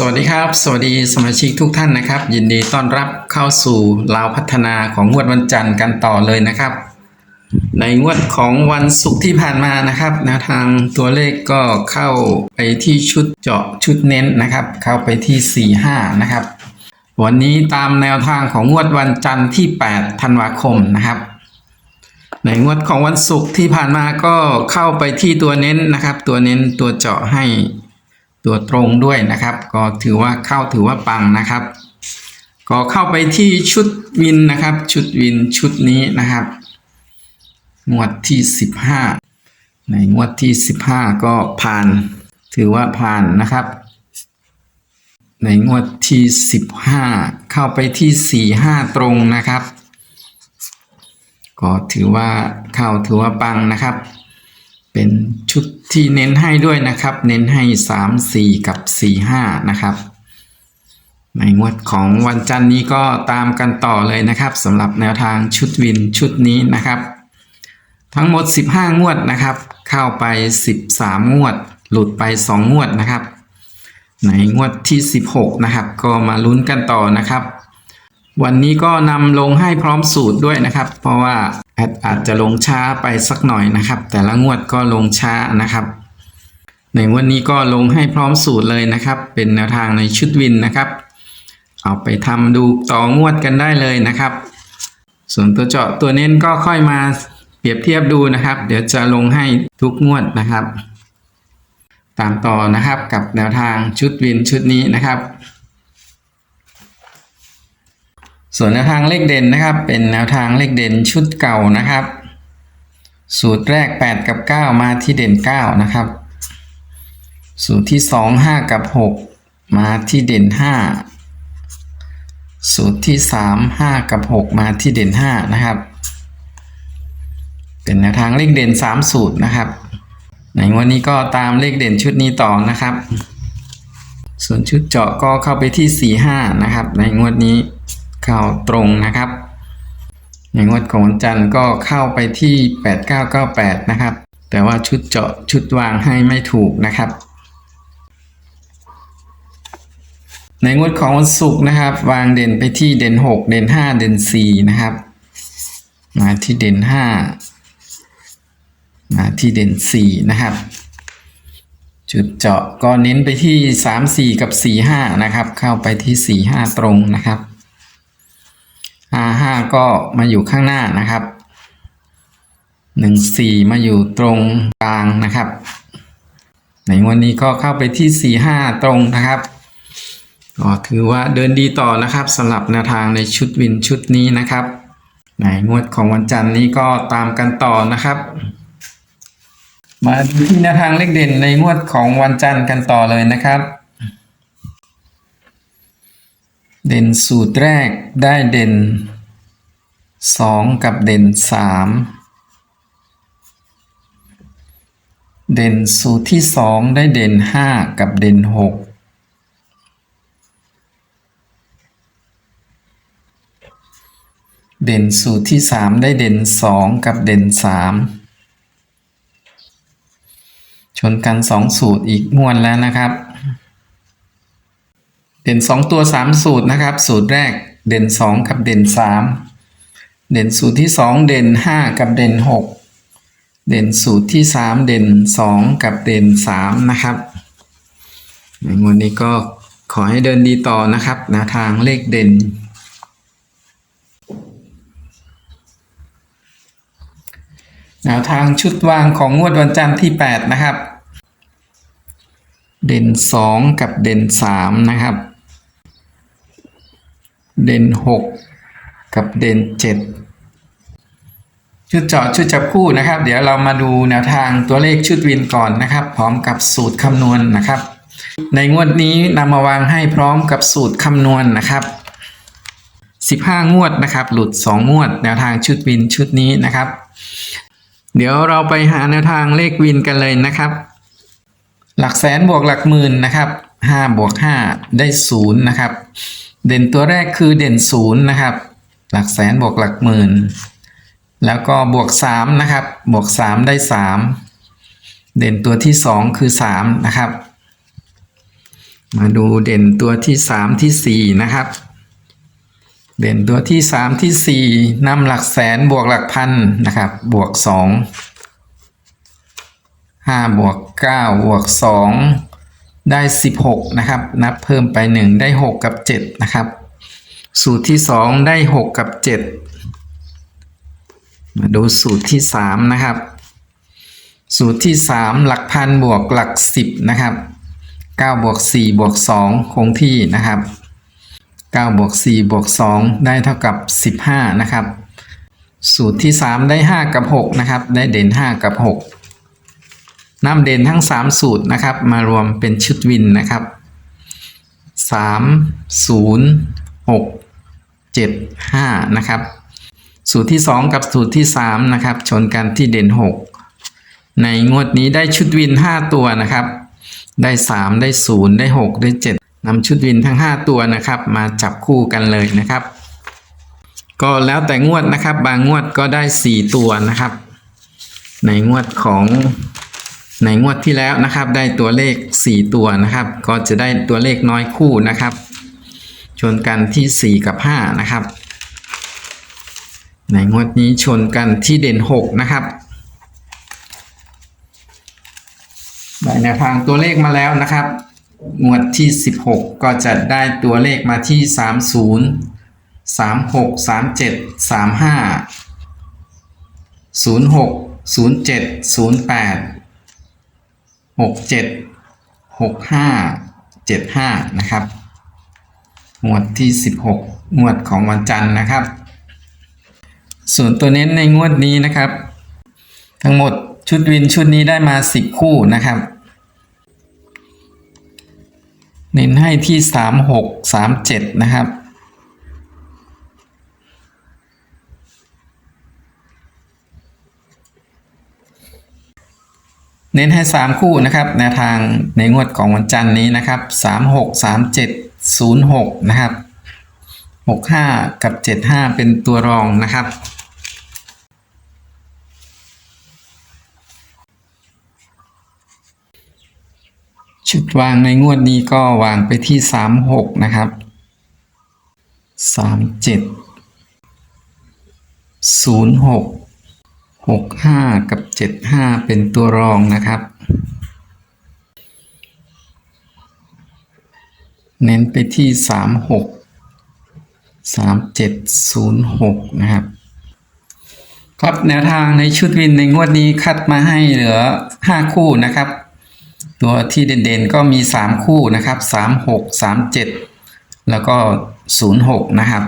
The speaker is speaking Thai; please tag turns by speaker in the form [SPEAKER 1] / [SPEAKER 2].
[SPEAKER 1] สวัสดีครับ สวัสดีสมาชิกทุกท่านนะครับ ยินดีต้อนรับเข้าสู่ลาวพัฒนาของงวดวันจันทร์กันต่อเลยนะครับ ในงวดของวันศุกร์ที่ผ่านมานะครับแนวทางตัวเลขก็เข้าไปที่ชุดเจาะชุดเน้นนะครับ เข้าไปที่4 5นะครับ วันนี้ตามแนวทางของงวดวันจันทร์ที่8ธันวาคมนะครับในงวดของวันศุกร์ที่ผ่านมาก็เข้าไปที่ตัวเน้นนะครับ ตัวเน้นตัวเจาะให้ ตัวตรงด้วยนะครับ ก็ถือว่าเข้าถือว่าปังนะครับ ก็เข้าไปที่ชุดวินนะครับ ชุดวินชุดนี้นะครับ งวดที่ 15 ในงวดที่ 15 ก็ผ่าน ถือว่าผ่านนะครับ ในงวดที่ 15 เข้าไปที่ 45 ตรงนะครับ ก็ถือว่าเข้าถือว่าปังนะครับ เป็นชุด ที่เน้นให้ด้วยนะครับ เน้นให้3 4กับ4 5นะครับ ในงวดของวันจันทร์นี้ก็ตามกันต่อเลยนะครับสำหรับแนวทางชุดวินชุดนี้นะครับ ทั้งหมด 15 งวดนะครับ เข้าไป 13 งวด หลุดไป 2 งวดนะครับ ในงวดที่ 16 นะครับ ก็มาลุ้นกันต่อนะครับ วันนี้ก็นำลงให้พร้อมสูตรด้วยนะครับ เพราะว่าแอดอาจจะลงช้าไปสักหน่อยนะครับ แต่ละงวดก็ลงช้านะครับ ในวันนี้ก็ลงให้พร้อมสูตรเลยนะครับ เป็นแนวทางในชุดวินนะครับ เอาไปทำดูต่องวดกันได้เลยนะครับ ส่วนตัวเจาะตัวเน้นก็ค่อยมาเปรียบเทียบดูนะครับ เดี๋ยวจะลงให้ทุกงวดนะครับ ตามต่อนะครับกับแนวทางชุดวินชุดนี้นะครับ ส่วนแนวทางเลขเด่นนะครับ เป็นแนวทางเลขเด่นชุดเก่านะครับ สูตรแรก 8 กับ 9 มาที่เด่น 9 นะครับ สูตรที่ 2 5 กับ 6 มาที่เด่น 5 สูตรที่ 3 5 กับ 6 มาที่เด่น 5 นะครับ เป็นแนวทางเลขเด่น 3 สูตรนะครับในงวันนี้ก็ตามเลขเด่นชุดนี้ต่อนะครับ ส่วนชุดเจาะก็เข้าไปที่ 4 5 นะครับ ในงวดนี้ เข้าตรงนะครับในงวดของวันจันทร์ก็เข้าไปที่ 8998 นะครับ แต่ว่าชุดเจาะชุดวางให้ไม่ถูกนะครับ ในงวดของวันศุกร์นะครับ วางเด่นไปที่เด่น 6 เด่น 5 เด่น 4 นะครับมาที่เด่น 5 มาที่เด่น 4 นะครับจุดเจาะก็เน้นไปที่ 3 4 กับ 4 5 นะครับ เข้าไปที่ 4 5 ตรงนะครับ 5 ก็มาอยู่ข้างหน้านะครับ 1 4 มาอยู่ตรงกลางนะครับ ในวันนี้ก็เข้าไปที่ 4 5 ตรงนะครับก็ถือว่าเดินดีต่อนะครับสำหรับแนวทางในชุดวินชุดนี้นะครับ ในงวดของวันจันทร์นี้ก็ตามกันต่อนะครับ มาดูที่แนวทางเลขเด่นในงวดของวันจันทร์กันต่อเลยนะครับ เด่นสูตรแรกได้เด่น 2กับเด่น3เด่นสูตรที่2ได้เด่น5กับเด่น6เด่นสูตรที่3ได้เด่น2กับเด่น3ชนกัน2สูตรอีกงวดแล้วนะครับ เด่น2ตัว3สูตรนะครับ สูตรแรกเด่น2กับเด่น3 เด่นสูตรที่ 2 เด่น 5 กับเด่น 6 เด่นสูตรที่ 3 เด่น 2 กับเด่น 3 นะครับในงวดนี้ก็ขอให้เดินดีต่อนะครับนวทางเลขเด่น แนวทางชุดวางของงวดวันจันทร์ที่ 8 นะครับ เด่น 2 กับเด่น 3 นะครับ เด่น 6 กับเด่น7ชุดเจาะชุดจับคู่นะครับ เดี๋ยวเรามาดูแนวทางตัวเลขชุดวินก่อนนะครับ พร้อมกับสูตรคำนวณนะครับ ในงวดนี้นำมาวางให้พร้อมกับสูตรคำนวณนะครับ15 งวดนะครับ หลุด 2 งวด แนวทางชุดวินชุดนี้นะครับ เดี๋ยวเราไปหาแนวทางเลขวินกันเลยนะครับ หลักแสนบวกหลักหมื่นนะครับ5บวก5ได้ 0 นะครับ เด่นตัวแรกคือเด่น 0 นะครับ หลักแสนบวกหลักหมื่น แล้วก็บวก 3 นะครับ บวก 3 ได้ 3 เด่นตัวที่ 2 คือ 3 นะครับ มาดูเด่นตัวที่สามที่สี่นะครับ เด่นตัวที่สามที่สี่นำหลักแสนบวกหลักพันนะครับ บวกสองห้าบวกเก้าบวกสองได้สิบหกนะครับ นับเพิ่มไปหนึ่งได้หกกับเจ็ดนะครับ สูตรที่สองได้หกกับเจ็ดมาดูสูตรที่สามนะครับ สูตรที่สามหลักพันบวกหลักสิบนะครับเก้าบวกสี่บวกสองคงที่นะครับเก้าบวกสี่บวกสองได้เท่ากับสิบห้านะครับ สูตรที่สามได้ห้ากับหกนะครับ ได้เด่นห้ากับหกนำเด่นทั้งสามสูตรนะครับ มารวมเป็นชุดวินนะครับสามศูนย์หก เจ็ดห้านะครับ สูตรที่สองกับสูตรที่สามนะครับ ชนกันที่เด่นหกในงวดนี้ได้ชุดวิน 5 ตัวนะครับ ได้ 3 ได้ 0 ได้ 6 ได้ 7นำชุดวินทั้ง 5 ตัวนะครับ มาจับคู่กันเลยนะครับ ก็แล้วแต่งวดนะครับ บางงวดก็ได้ 4 ตัวนะครับ ในงวดของในงวดที่แล้วนะครับ ได้ตัวเลข 4 ตัวนะครับ ก็จะได้ตัวเลขน้อยคู่นะครับ ชนกันที่ 4 กับ 5 นะครับ ในงวดนี้ชนกันที่เด่น 6 นะครับได้แนวทางตัวเลขมาแล้วนะครับ งวดที่ 16 ก็จะได้ตัวเลขมาที่ 30 36 37 35 06 07 08 67 65 75 นะครับ งวดที่ 16 งวดของวันจันทร์นะครับ ส่วนตัวเน้นในงวดนี้นะครับ ทั้งหมดชุดวินชุดนี้ได้มา 10 คู่นะครับ เน้นให้ที่ 3 6 3 7 นะครับเน้นให้ 3 คู่นะครับแนวทางในงวดของวันจันทร์นี้นะครับ 3 6 0 6 นะครับ 6 5 กับ 7 5 เป็นตัวรองนะครับ ชุดวางในงวดนี้ก็วางไปที่ 36 นะครับ 37 06 65 กับ 75 เป็นตัวรองนะครับ เน้นไปที่36 3706นะครับ ครับแนวทางในชุดวินในงวดนี้คัดมาให้เหลือ5คู่นะครับ ตัวที่เด่นๆก็มี3คู่นะครับ36 37แล้วก็06นะครับ